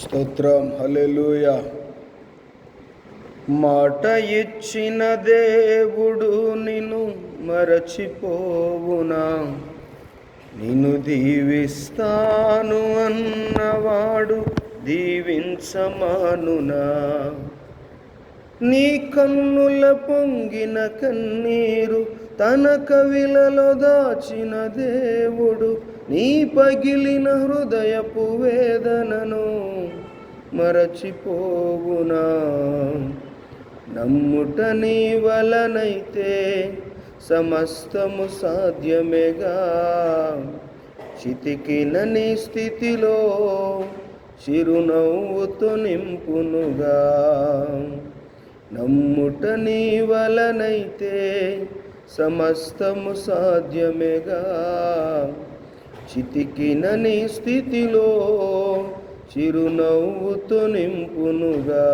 స్తోత్రం హల్లెలూయ. మాట ఇచ్చిన దేవుడు నిన్ను మరచిపోవునా? నిన్ను దీవిస్తాను అన్నవాడు దీవించమానునా? నీ కన్నుల పొంగిన కన్నీరు తన కవిలలో దాచిన దేవుడు నీ పగిలిన హృదయపు వేదనను మరచిపోవునా? నమ్ముట నీ వలనైతే సమస్తము సాధ్యమేగా. చితికిన నీ స్థితిలో చిరునవ్వుతో నింపునుగా. నమ్ముట నీ వలనైతే సమస్తము సాధ్యమేగా. చితికినని స్థితిలో చిరునవ్వుతో నింపునుగా.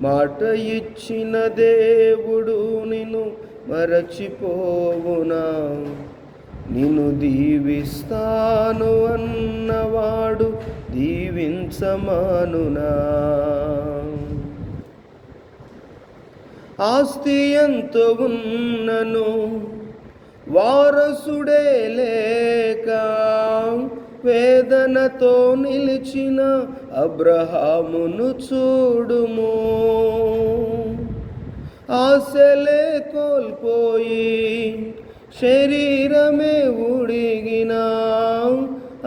మాట ఇచ్చిన దేవుడు నిన్ను మరచిపోవునా? నిన్ను దీవిస్తాను అన్నవాడు దీవించమానునా? ఆస్తి ఎంత ఉన్నను వారసుడే లేక వేదనతో నిలిచిన అబ్రహామును చూడుము. ఆశలే కోల్పోయి శరీరమే ఉడిగిన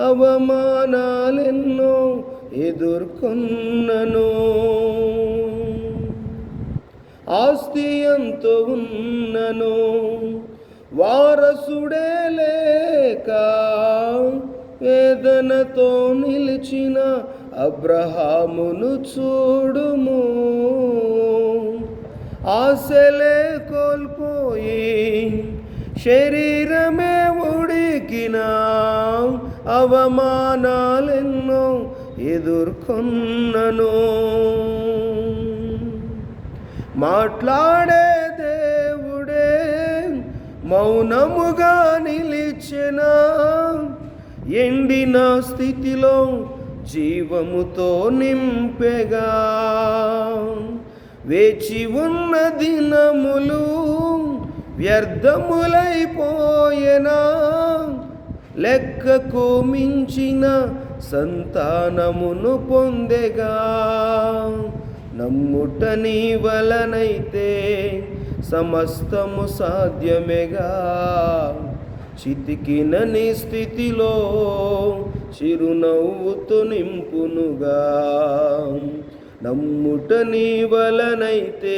అవమానాలెన్నో ఎదుర్కొన్నను. ఆస్తి ఎంతో ఉన్నను. వారసుడే లేక వేదనతో నిలిచిన అబ్రహామును చూడుము. ఆశలే కోల్పోయి శరీరమే ఉడికిన అవమానాలెన్నో ఎదుర్కొన్నను. మాట్లాడే మౌనముగా నిలిచిన? ఎండిన స్థితిలో జీవముతో నింపెగా. వేచి ఉన్న దినములు వ్యర్థములైపోయేనా? లెక్కకు మించిన సంతానమును పొందెగా. నమ్ముట నీ వలనైతే సమస్తము సాధ్యమేగా. చితికిన నీ స్థితిలో చిరునవ్వుతో నింపునుగా. నమ్ముట నీ వలనైతే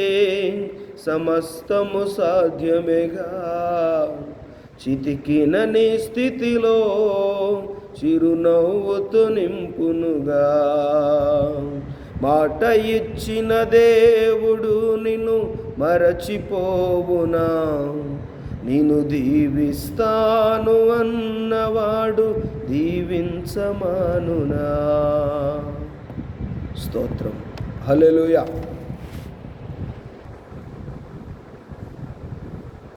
సమస్తము సాధ్యమేగా. చితికిన నీ స్థితిలో చిరునవ్వుతో నింపునుగా. మాట ఇచ్చిన దేవుడు నిన్ను మరచిపోవునా? నిన్ను దీవిస్తాను అన్నవాడు దీవించమానునా? స్తోత్రం. హలెలుయా